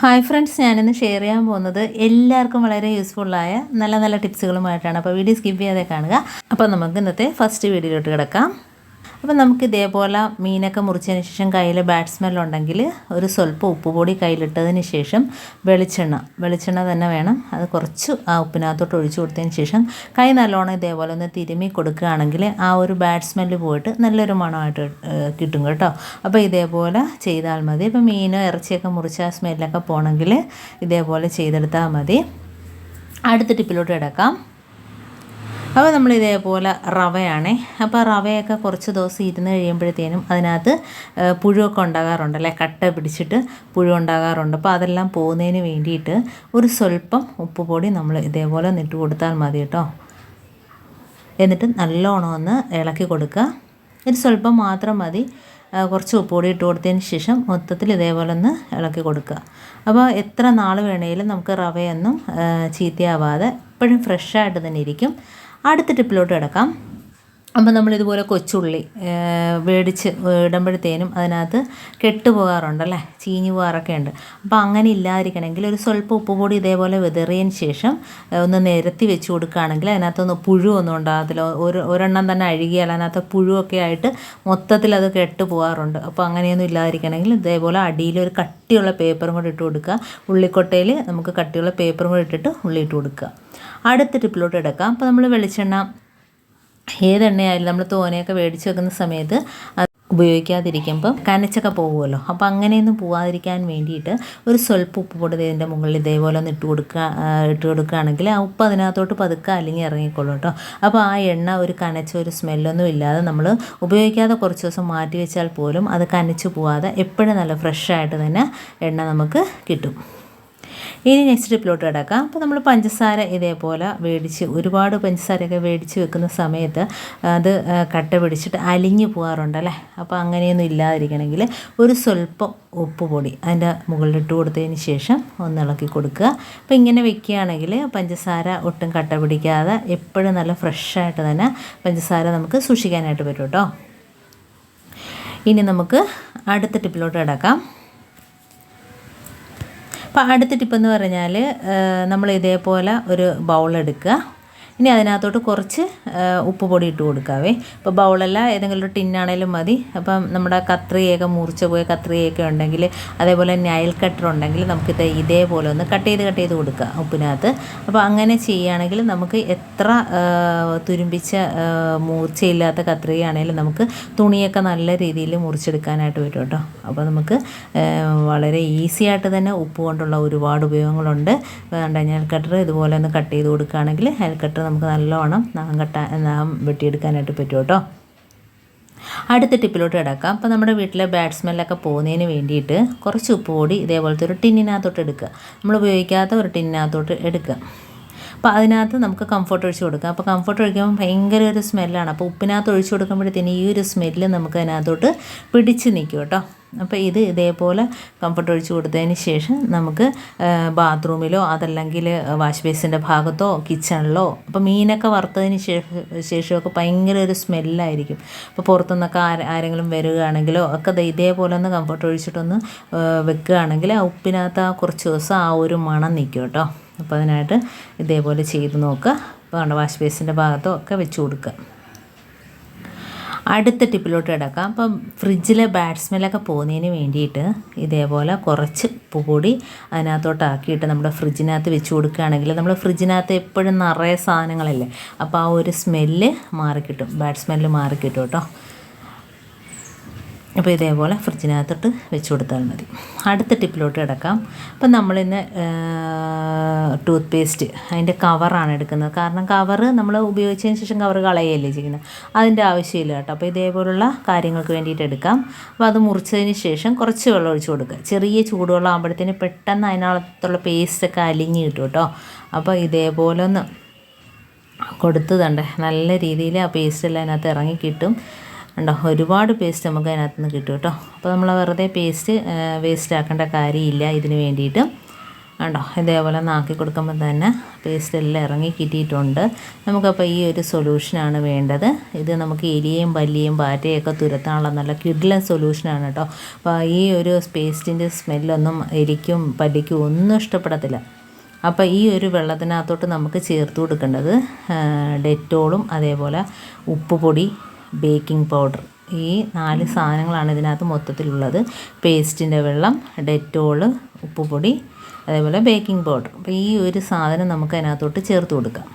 Hi friends ഞാനിന്ന് share ചെയ്യാൻ പോകുന്നത് എല്ലാവർക്കും വളരെ യൂസ്ഫുള്ളായ നല്ല നല്ല ടിപ്സുകളുമായിട്ടാണ് അപ്പോൾ വീഡിയോ സ്കിപ്പ് ചെയ്യാതെ കാണുക. അപ്പോൾ നമുക്ക് ഇന്നത്തെ ഫസ്റ്റ് വീഡിയോയിലോട്ട് കിടക്കാം. അപ്പോൾ നമുക്ക് ഇതേപോലെ മീനൊക്കെ മുറിച്ചതിന് ശേഷം കയ്യിൽ ബാഡ് സ്മെല്ലുണ്ടെങ്കിൽ ഒരു സ്വല്പം ഉപ്പുപൊടി കയ്യിലിട്ടതിന് ശേഷം വെളിച്ചെണ്ണ വെളിച്ചെണ്ണ തന്നെ വേണം. അത് കുറച്ച് ആ ഉപ്പിനകത്തോട്ട് ഒഴിച്ചു കൊടുത്തതിന് ശേഷം കൈ നല്ലോണം ഇതേപോലെ ഒന്ന് തിരുമി കൊടുക്കുകയാണെങ്കിൽ ആ ഒരു ബാഡ് സ്മെല്ല് പോയിട്ട് നല്ലൊരു മണമായിട്ട് കിട്ടും കേട്ടോ. അപ്പോൾ ഇതേപോലെ ചെയ്താൽ മതി. ഇപ്പോൾ മീനോ ഇറച്ചിയൊക്കെ മുറിച്ച് ആ സ്മെല്ലൊക്കെ പോകണമെങ്കിൽ ഇതേപോലെ ചെയ്തെടുത്താൽ മതി. അടുത്ത ടിപ്പിലോട്ട് കിടക്കാം. അപ്പോൾ നമ്മൾ ഇതേപോലെ റവയാണേ. അപ്പോൾ റവയൊക്കെ കുറച്ച് ദിവസം ഇരുന്ന് കഴിയുമ്പോഴത്തേനും അതിനകത്ത് പുഴുവൊക്കെ ഉണ്ടാകാറുണ്ടല്ലേ കട്ട പിടിച്ചിട്ട് പുഴു ഉണ്ടാകാറുണ്ട്. അപ്പോൾ അതെല്ലാം പോകുന്നതിന് വേണ്ടിയിട്ട് ഒരു സ്വല്പം ഉപ്പുപൊടി നമ്മൾ ഇതേപോലെ നിട്ട് കൊടുത്താൽ മതി കേട്ടോ. എന്നിട്ട് നല്ലോണം ഒന്ന് ഇളക്കി കൊടുക്കുക. ഒരു സ്വല്പം മാത്രം മതി. കുറച്ച് ഉപ്പ് ഉപ്പുപൊടി ഇട്ട് കൊടുത്തതിന് ശേഷം മൊത്തത്തിൽ ഇതേപോലെ ഒന്ന് ഇളക്കി കൊടുക്കുക. അപ്പോൾ എത്ര നാൾ വേണേലും നമുക്ക് റവയൊന്നും ചീത്തയാവാതെ എപ്പോഴും ഫ്രഷായിട്ട് തന്നെ ഇരിക്കും. അടുത്ത ടിപ്പിലോട്ട് കിടക്കാം. അപ്പം നമ്മളിതുപോലെ കൊച്ചുള്ളി വേടിച്ച് ഇടുമ്പോഴത്തേനും അതിനകത്ത് കെട്ടുപോകാറുണ്ടല്ലേ? ചീഞ്ഞു പോകാറൊക്കെ ഉണ്ട്. അപ്പോൾ അങ്ങനെ ഇല്ലാതിരിക്കണമെങ്കിൽ ഒരു സ്വല്പം ഉപ്പുപൊടി ഇതേപോലെ വിതറിയതിന് ശേഷം ഒന്ന് നിരത്തി വെച്ച് കൊടുക്കുകയാണെങ്കിൽ അതിനകത്തൊന്ന് പുഴുവൊന്നും ഉണ്ടാകത്തില്ല ഒരു ഒരെണ്ണം തന്നെ അഴുകിയാൽ അതിനകത്ത് പുഴുവൊക്കെ ആയിട്ട് മൊത്തത്തിൽ അത് കെട്ട് പോകാറുണ്ട്. അപ്പോൾ അങ്ങനെയൊന്നും ഇല്ലാതിരിക്കണമെങ്കിൽ ഇതേപോലെ അടിയിൽ ഒരു കട്ടിയുള്ള പേപ്പറും കൂടി ഇട്ട് കൊടുക്കുക. ഉള്ളിക്കൊട്ടയിൽ നമുക്ക് കട്ടിയുള്ള പേപ്പറും കൂടി ഇട്ടിട്ട് ഉള്ളി ഇട്ട് കൊടുക്കുക. അടുത്ത ടിപ്പിലോട്ട് എടുക്കാം അപ്പോൾ നമ്മൾ വെളിച്ചെണ്ണ ഏതെണ്ണയായാലും നമ്മൾ തോനെയൊക്കെ മേടിച്ച് വെക്കുന്ന സമയത്ത് ഉപയോഗിക്കാതിരിക്കുമ്പം കനച്ചൊക്കെ പോകുമല്ലോ. അപ്പോൾ അങ്ങനെയൊന്നും പോവാതിരിക്കാൻ വേണ്ടിയിട്ട് ഒരു സ്വൽപ്പ് ഉപ്പ് പൊടി ഇതിന്റെ മുകളിൽ ഇതേപോലെ ഒന്ന് ഇട്ട് കൊടുക്കുക ഇട്ട് കൊടുക്കുകയാണെങ്കിൽ ആ ഉപ്പ് അതിനകത്തോട്ട് പതുക്കെ അല്ലെങ്കിൽ ഇറങ്ങിക്കോളും കേട്ടോ. അപ്പോൾ ആ എണ്ണ ഒരു കനച്ച ഒരു സ്മെല്ലൊന്നും ഇല്ലാതെ നമ്മൾ ഉപയോഗിക്കാതെ കുറച്ച് ദിവസം മാറ്റി വെച്ചാൽ പോലും അത് കനച്ച് പോവാതെ എപ്പോഴും നല്ല ഫ്രഷായിട്ട് തന്നെ എണ്ണ നമുക്ക് കിട്ടും. ഇനി നെക്സ്റ്റ് ടിപ്പിലോട്ട് കിടക്കാം. അപ്പോൾ നമ്മൾ പഞ്ചസാര ഇതേപോലെ മേടിച്ച് ഒരുപാട് പഞ്ചസാരയൊക്കെ മേടിച്ച് വെക്കുന്ന സമയത്ത് അത് കട്ട പിടിച്ചിട്ട് അലിഞ്ഞു പോകാറുണ്ടല്ലേ അപ്പോൾ അങ്ങനെയൊന്നും ഇല്ലാതിരിക്കണമെങ്കിൽ ഒരു സ്വല്പം ഉപ്പ് പൊടി അതിന്റെ മുകളിലിട്ട് കൊടുത്തതിന് ശേഷം ഒന്ന് ഇളക്കി കൊടുക്കുക. അപ്പോൾ ഇങ്ങനെ വെക്കുകയാണെങ്കിൽ പഞ്ചസാര ഒട്ടും കട്ട പിടിക്കാതെ എപ്പോഴും നല്ല ഫ്രഷായിട്ട് തന്നെ പഞ്ചസാര നമുക്ക് സൂക്ഷിക്കാനായിട്ട് പറ്റും കേട്ടോ. ഇനി നമുക്ക് അടുത്ത ടിപ്പിലോട്ട് കിടക്കാം. അപ്പോൾ അടുത്ത ടിപ്പ് എന്ന് പറഞ്ഞാൽ നമ്മൾ ഇതേപോലെ ഒരു ബൗൾ എടുക്കുക. ഇനി അതിനകത്തോട്ട് കുറച്ച് ഉപ്പ് പൊടി ഇട്ട് കൊടുക്കാവേ. ഇപ്പോൾ ബൗളല്ല ഏതെങ്കിലും ഒരു ടിന്നാണേലും മതി. അപ്പം നമ്മുടെ കത്രിയൊക്കെ മുറിച്ച് പോയ കത്രിയൊക്കെ ഉണ്ടെങ്കിൽ അതേപോലെ നയൽ കട്ടർ ഉണ്ടെങ്കിൽ നമുക്കിത് ഇതേപോലെ ഒന്ന് കട്ട് ചെയ്ത് കട്ട് ചെയ്ത് കൊടുക്കുക ഉപ്പിനകത്ത്. അപ്പോൾ അങ്ങനെ ചെയ്യുകയാണെങ്കിൽ നമുക്ക് എത്ര തുരുമ്പിച്ച മൂർച്ചയില്ലാത്ത കത്രികയാണെങ്കിലും നമുക്ക് തുണിയൊക്കെ നല്ല രീതിയിൽ മുറിച്ചെടുക്കാനായിട്ട് പറ്റും കേട്ടോ. അപ്പോൾ നമുക്ക് വളരെ ഈസി ആയിട്ട് തന്നെ ഉപ്പ് കൊണ്ടുള്ള ഒരുപാട് ഉപയോഗങ്ങളുണ്ട്. വേണ്ട ഞാൻ കട്ടർ ഇതുപോലെ ഒന്ന് കട്ട് ചെയ്ത് കൊടുക്കുകയാണെങ്കിൽ ഹെൽ നമുക്ക് നല്ലോണം നഖം കെട്ടാൻ നഖം വെട്ടിയെടുക്കാനായിട്ട് പറ്റും കേട്ടോ. അടുത്ത ടിപ്പിലോട്ട് കിടക്കാം. അപ്പോൾ നമ്മുടെ വീട്ടിലെ ബാറ്റ്സ്മെല്ലൊക്കെ പോകുന്നതിന് വേണ്ടിയിട്ട് കുറച്ച് ഉപ്പ് പൊടി ഇതേപോലത്തെ ഒരു ടിന്നിനകത്തോട്ട് എടുക്കുക. നമ്മൾ ഉപയോഗിക്കാത്ത ഒരു ടിന്നിനകത്തോട്ട് എടുക്കുക. അപ്പോൾ അതിനകത്ത് നമുക്ക് കംഫർട്ട് ഒഴിച്ച് കൊടുക്കാം. അപ്പോൾ കംഫർട്ട് ഒഴിക്കുമ്പോൾ ഭയങ്കര ഒരു സ്മെല്ലാണ് അപ്പോൾ ഉപ്പിനകത്ത് ഒഴിച്ച് കൊടുക്കുമ്പോഴത്തേന് ഈ ഒരു സ്മെല്ല് നമുക്ക് അതിനകത്തോട്ട് പിടിച്ച് നിൽക്കും കേട്ടോ. അപ്പോൾ ഇത് ഇതേപോലെ കംഫർട്ട് ഒഴിച്ച് കൊടുത്തതിന് ശേഷം നമുക്ക് ബാത്റൂമിലോ അതല്ലെങ്കിൽ വാഷ് ബേസിന്റെ ഭാഗത്തോ കിച്ചണിലോ അപ്പോൾ മീനൊക്കെ വറുത്തതിന് ശേഷം ശേഷമൊക്കെ ഭയങ്കര ഒരു സ്മെല്ലായിരിക്കും അപ്പോൾ പുറത്തുനിന്നൊക്കെ ആര ആരെങ്കിലും വരികയാണെങ്കിലോ ഒക്കെ ഇതേപോലെ ഒന്ന് കംഫർട്ട് ഒഴിച്ചിട്ടൊന്ന് വെക്കുകയാണെങ്കിൽ ആ ഉപ്പിനകത്ത് ആ കുറച്ച് ദിവസം ആ ഒരു മണം നിൽക്കും കേട്ടോ. അപ്പോൾ അതിനായിട്ട് ഇതേപോലെ ചെയ്ത് നോക്കുക. അപ്പോൾ വാഷ് ബേസിന്റെ ഭാഗത്തോ ഒക്കെ വെച്ച് കൊടുക്കുക. അടുത്ത ടിപ്പിലോട്ട് കിടക്കാം. അപ്പം ഫ്രിഡ്ജിലെ ബാഡ് സ്മെല്ലൊക്കെ പോകുന്നതിന് വേണ്ടിയിട്ട് ഇതേപോലെ കുറച്ച് ഉപ്പ് കൂടി അതിനകത്തോട്ടാക്കിയിട്ട് നമ്മുടെ ഫ്രിഡ്ജിനകത്ത് വെച്ച് കൊടുക്കുകയാണെങ്കിൽ നമ്മൾ ഫ്രിഡ്ജിനകത്ത് എപ്പോഴും നിറയെ സാധനങ്ങളല്ലേ? അപ്പോൾ ആ ഒരു സ്മെല്ല് മാറിക്കിട്ടും. ബാഡ് സ്മെല്ല് മാറിക്കിട്ടും കേട്ടോ. അപ്പോൾ ഇതേപോലെ ഫ്രിഡ്ജിനകത്തോട്ട് വെച്ച് കൊടുത്താൽ മതി. അടുത്ത ടിപ്പിലോട്ട് കിടക്കാം. അപ്പം നമ്മളിന്ന് ടൂത്ത് പേസ്റ്റ് അതിന്റെ കവറാണ് എടുക്കുന്നത്. കാരണം കവറ് നമ്മൾ ഉപയോഗിച്ചതിന് ശേഷം കവർ കളയല്ലേ ചെയ്യുന്നത്. അതിന്റെ ആവശ്യമില്ല കേട്ടോ. അപ്പോൾ ഇതേപോലുള്ള കാര്യങ്ങൾക്ക് വേണ്ടിയിട്ട് എടുക്കാം. അപ്പോൾ അത് മുറിച്ചതിന് ശേഷം കുറച്ച് വെള്ളം ഒഴിച്ച് കൊടുക്കുക. ചെറിയ ചൂടുവെള്ളം ആകുമ്പോഴത്തേന് പെട്ടെന്ന് അതിനകത്തുള്ള പേസ്റ്റൊക്കെ അലിഞ്ഞ് കിട്ടും കേട്ടോ. അപ്പോൾ ഇതേപോലെ ഒന്ന് കൊടുത്ത് നല്ല രീതിയിൽ ആ പേസ്റ്റ് എല്ലാം അതിനകത്ത് ഇറങ്ങി കിട്ടും. ഉണ്ടോ ഒരുപാട് പേസ്റ്റ് നമുക്ക് അതിനകത്ത് നിന്ന് കിട്ടും കേട്ടോ. അപ്പോൾ നമ്മൾ വെറുതെ പേസ്റ്റ് വേസ്റ്റ് ആക്കേണ്ട കാര്യമില്ല ഇതിന് വേണ്ടിയിട്ട്. ഉണ്ടോ ഇതേപോലെ നാക്കി കൊടുക്കുമ്പോൾ തന്നെ പേസ്റ്റ് എല്ലാം ഇറങ്ങി കിട്ടിയിട്ടുണ്ട്. നമുക്കപ്പോൾ ഈ ഒരു സൊല്യൂഷനാണ് വേണ്ടത്. ഇത് നമുക്ക് എലിയും പല്ലിയും പാറ്റയൊക്കെ തുരത്താനുള്ള നല്ല കിഡ്ലൻ സൊല്യൂഷനാണ് കേട്ടോ. അപ്പോൾ ഈ ഒരു പേസ്റ്റിന്റെ സ്മെല്ലൊന്നും എലിക്കും പല്ലിക്കും ഒന്നും ഇഷ്ടപ്പെടത്തില്ല. അപ്പോൾ ഈ ഒരു വെള്ളത്തിനകത്തോട്ട് നമുക്ക് ചേർത്ത് കൊടുക്കേണ്ടത് ഡെറ്റോളും അതേപോലെ ഉപ്പുപൊടി ബേക്കിംഗ് പൗഡർ. ഈ നാല് സാധനങ്ങളാണ് ഇതിനകത്ത് മൊത്തത്തിലുള്ളത്. പേസ്റ്റിന്റെ വെള്ളം ഡെറ്റോൾ ഉപ്പുപൊടി അതേപോലെ ബേക്കിംഗ് പൗഡർ. അപ്പോൾ ഈ ഒരു സാധനം നമുക്ക് അതിനകത്തോട്ട് ചേർത്ത് കൊടുക്കാം.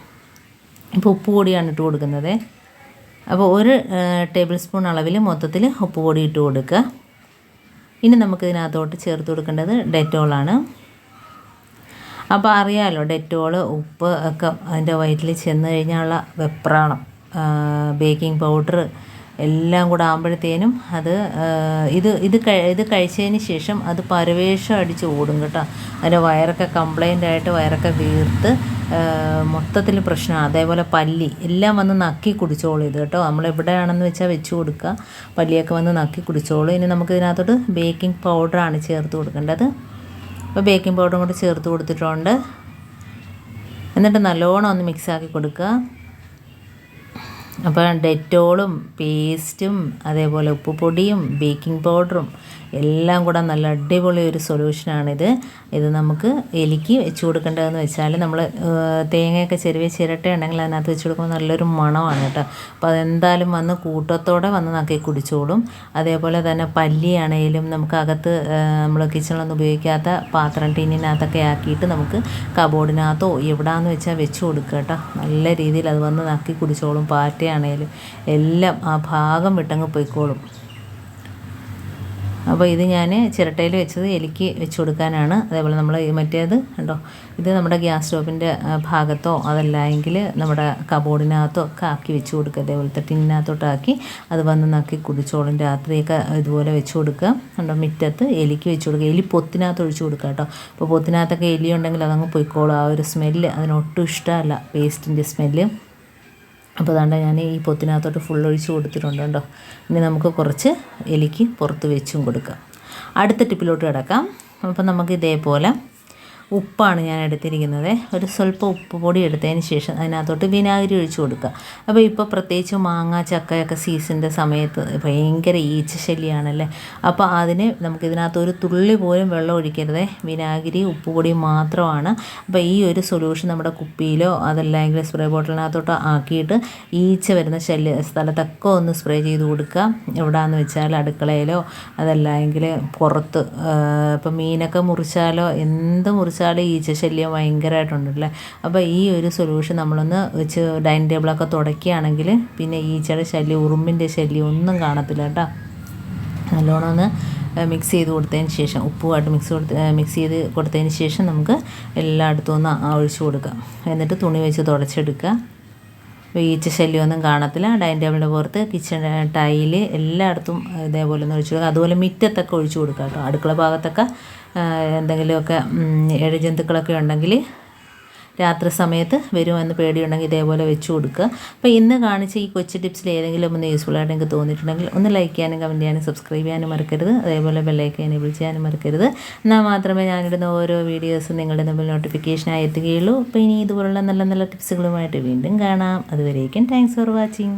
ഇപ്പോൾ ഉപ്പ് പൊടിയാണ് ഇട്ട് കൊടുക്കുന്നത്. അപ്പോൾ ഒരു ടേബിൾ സ്പൂൺ അളവിൽ മൊത്തത്തിൽ ഉപ്പ് പൊടി ഇട്ട് കൊടുക്കുക. ഇനി നമുക്ക് ഇതിനകത്തോട്ട് ചേർത്ത് കൊടുക്കേണ്ടത് ഡെറ്റോളാണ്. അപ്പോൾ അറിയാമല്ലോ ഡെറ്റോൾ ഉപ്പ് ഒക്കെ അതിന്റെ വയറ്റിൽ ചെന്ന് കഴിഞ്ഞാലുള്ള വെപ്രാളം. ബേക്കിംഗ് പൗഡർ എല്ലാം കൂടെ ആകുമ്പോഴത്തേനും അത് ഇത് ഇത് ഇത് കഴിച്ചതിന് ശേഷം അത് പരവേഷം അടിച്ച് ഓടും കേട്ടോ. അതിന്റെ വയറൊക്കെ കംപ്ലൈന്റ് ആയിട്ട് വയറൊക്കെ വീർത്ത് മൊത്തത്തിൽ പ്രശ്നമാണ്. അതേപോലെ പല്ലി എല്ലാം വന്ന് നക്കി കുടിച്ചോളും ഇത് കേട്ടോ. നമ്മൾ എവിടെയാണെന്ന് വെച്ചാൽ വെച്ച് കൊടുക്കുക. പല്ലിയൊക്കെ വന്ന് നക്കി കുടിച്ചോളും. ഇനി നമുക്ക് ഇതിനകത്തോട്ട് ബേക്കിംഗ് പൗഡറാണ് ചേർത്ത് കൊടുക്കേണ്ടത്. അപ്പോൾ ബേക്കിംഗ് പൗഡറും കൂടി ചേർത്ത് കൊടുത്തിട്ടുണ്ട്. എന്നിട്ട് നല്ലോണം ഒന്ന് മിക്സാക്കി കൊടുക്കുക. അപ്പോൾ ഡെറ്റോളും പേസ്റ്റും അതേപോലെ ഉപ്പുപൊടിയും ബേക്കിംഗ് പൗഡറും എല്ലാം കൂടെ നല്ല അടിപൊളി ഒരു സൊല്യൂഷനാണിത്. ഇത് നമുക്ക് എലിക്ക് വെച്ച് കൊടുക്കേണ്ടതെന്ന് വെച്ചാൽ നമ്മൾ തേങ്ങയൊക്കെ ചെരുവി ചിരട്ട ഉണ്ടെങ്കിൽ അതിനകത്ത് വെച്ച് കൊടുക്കുമ്പോൾ നല്ലൊരു മണമാണ് കേട്ടോ. അപ്പോൾ അതെന്തായാലും വന്ന് കൂട്ടത്തോടെ വന്ന് നക്കി കുടിച്ചോളും. അതേപോലെ തന്നെ പല്ലിയാണേലും നമുക്ക് അകത്ത് നമ്മൾ കിച്ചണിലൊന്നും ഉപയോഗിക്കാത്ത പാത്രം ടീനിനകത്തൊക്കെ ആക്കിയിട്ട് നമുക്ക് കബോർഡിനകത്തോ എവിടാന്ന് വെച്ചാൽ വെച്ച് കൊടുക്കുക കേട്ടോ. നല്ല രീതിയിൽ അത് വന്ന് നക്കി കുടിച്ചോളും. പാറ്റയാണേലും എല്ലാം ആ ഭാഗം വിട്ടങ്ങ് പോയിക്കോളും. അപ്പോൾ ഇത് ഞാൻ ചിരട്ടയിൽ വെച്ചത് എലിക്ക് വെച്ച് കൊടുക്കാനാണ്. അതേപോലെ നമ്മൾ മറ്റേത് കണ്ടോ? ഇത് നമ്മുടെ ഗ്യാസ് സ്റ്റോപ്പിന്റെ ഭാഗത്തോ അതല്ല എങ്കിൽ നമ്മുടെ കബോർഡിനകത്തോ ഒക്കെ ആക്കി വെച്ച് കൊടുക്കുക. അതേപോലത്തെ ടിന്നിനകത്തോട്ടാക്കി അത് വന്ന് നക്കി കുടിച്ചോളും. രാത്രിയൊക്കെ ഇതുപോലെ വെച്ച് കൊടുക്കുക. കണ്ടോ? മുറ്റത്ത് എലിക്ക് വെച്ച് കൊടുക്കുക. എലി പൊത്തിനകത്ത് ഒഴിച്ച് കൊടുക്കുക കേട്ടോ. അപ്പോൾ പൊത്തിനകത്തൊക്കെ എലി ഉണ്ടെങ്കിൽ അതങ്ങ് പൊയ്ക്കോളും. ആ ഒരു സ്മെല്ല് അതിനൊട്ടും ഇഷ്ടമല്ല. വേസ്റ്റിന്റെ സ്മെല്ല്. അപ്പോൾ അതുകൊണ്ട് ഞാൻ ഈ പൊത്തിനകത്തോട്ട് ഫുൾ ഒഴിച്ച് കൊടുത്തിട്ടുണ്ട് കേട്ടോ. ഇനി നമുക്ക് കുറച്ച് എലിക്ക് പുറത്ത് വെച്ചും കൊടുക്കാം. അടുത്ത ടിപ്പിലോട്ട് കിടക്കാം. അപ്പോൾ നമുക്ക് ഇതേപോലെ ഉപ്പാണ് ഞാൻ എടുത്തിരിക്കുന്നത്. ഒരു സ്വല്പം ഉപ്പ് പൊടി എടുത്തതിന് ശേഷം അതിനകത്തോട്ട് വിനാഗിരി ഒഴിച്ച് കൊടുക്കുക. അപ്പോൾ ഇപ്പോൾ പ്രത്യേകിച്ച് മാങ്ങ ചക്കയൊക്കെ സീസണിന്റെ സമയത്ത് ഭയങ്കര ഈച്ച ശല്യമാണല്ലേ അപ്പോൾ അതിന് നമുക്കിതിനകത്ത് ഒരു തുള്ളി പോലും വെള്ളം ഒഴിക്കരുത്. വിനാഗിരി ഉപ്പ് പൊടി മാത്രമാണ്. അപ്പോൾ ഈ ഒരു സൊല്യൂഷൻ നമ്മുടെ കുപ്പിയിലോ അതല്ലെങ്കിൽ സ്പ്രേ ബോട്ടിലിനകത്തോട്ടോ ആക്കിയിട്ട് ഈച്ച വരുന്ന ശല്യ സ്ഥലത്തൊക്കെ ഒന്ന് സ്പ്രേ ചെയ്ത് കൊടുക്കുക. എവിടെയാണെന്ന് വെച്ചാൽ അടുക്കളയിലോ അതല്ലെങ്കിൽ പുറത്ത് ഇപ്പോൾ മീനൊക്കെ മുറിച്ചാലോ എന്ത് മുറിച്ചാലോ വെച്ചാൽ ഈച്ചശല്യം ഭയങ്കരമായിട്ടുണ്ടല്ലേ? അപ്പോൾ ഈ ഒരു സൊല്യൂഷൻ നമ്മളൊന്ന് വെച്ച് ഡൈനിങ് ടേബിളൊക്കെ തുടയ്ക്കുകയാണെങ്കിൽ പിന്നെ ഈച്ചയുടെ ശല്യം ഉറുമ്പിന്റെ ശല്യം ഒന്നും കാണത്തില്ല കേട്ടോ. നല്ലോണം ഒന്ന് മിക്സ് ചെയ്ത് കൊടുത്തതിന് ശേഷം ഉപ്പുമായിട്ട് മിക്സ് കൊടുത്ത് മിക്സ് ചെയ്ത് കൊടുത്തതിന് ശേഷം നമുക്ക് എല്ലായിടത്തും ഒന്ന് ഒഴിച്ചു കൊടുക്കാം. എന്നിട്ട് തുണി വെച്ച് തുടച്ചെടുക്കുക. ഈച്ച ശല്യമൊന്നും കാണത്തില്ല. ഡൈനിങ് ടേബിളിന്റെ പുറത്ത് കിച്ചൺ ടൈൽ എല്ലായിടത്തും ഇതേപോലെ ഒന്ന് ഒഴിച്ചു കൊടുക്കുക. അതുപോലെ മിറ്റത്തൊക്കെ ഒഴിച്ചു കൊടുക്കുക കേട്ടോ. അടുക്കള ഭാഗത്തൊക്കെ എന്തെങ്കിലുമൊക്കെ ഇഴജന്തുക്കളൊക്കെ ഉണ്ടെങ്കിൽ രാത്രി സമയത്ത് വരുമെന്ന് പേടിയുണ്ടെങ്കിൽ ഇതേപോലെ വെച്ച് കൊടുക്കുക. അപ്പോൾ ഇന്ന് കാണിച്ച ഈ കൊച്ചു ടിപ്സിൽ ഏതെങ്കിലും ഒന്ന് യൂസ്ഫുൾ ആയിട്ട് എനിക്ക് തോന്നിയിട്ടുണ്ടെങ്കിൽ ഒന്ന് ലൈക്ക് ചെയ്യാനും കമന്റ് ചെയ്യാനും സബ്സ്ക്രൈബ് ചെയ്യാനും മറക്കരുത്. അതേപോലെ ബെല്ലൈക്കൻ എനേബിൾ ചെയ്യാനും മറക്കരുത്. എന്നാൽ മാത്രമേ ഞാനിടുന്ന ഓരോ വീഡിയോസും നിങ്ങളുടെ മുമ്പിൽ നോട്ടിഫിക്കേഷനായി എത്തുകയുള്ളൂ. അപ്പോൾ ഇനി ഇതുപോലുള്ള നല്ല നല്ല ടിപ്സുകളുമായിട്ട് വീണ്ടും കാണാം. അതുവരേക്കും താങ്ക്സ് ഫോർ വാച്ചിങ്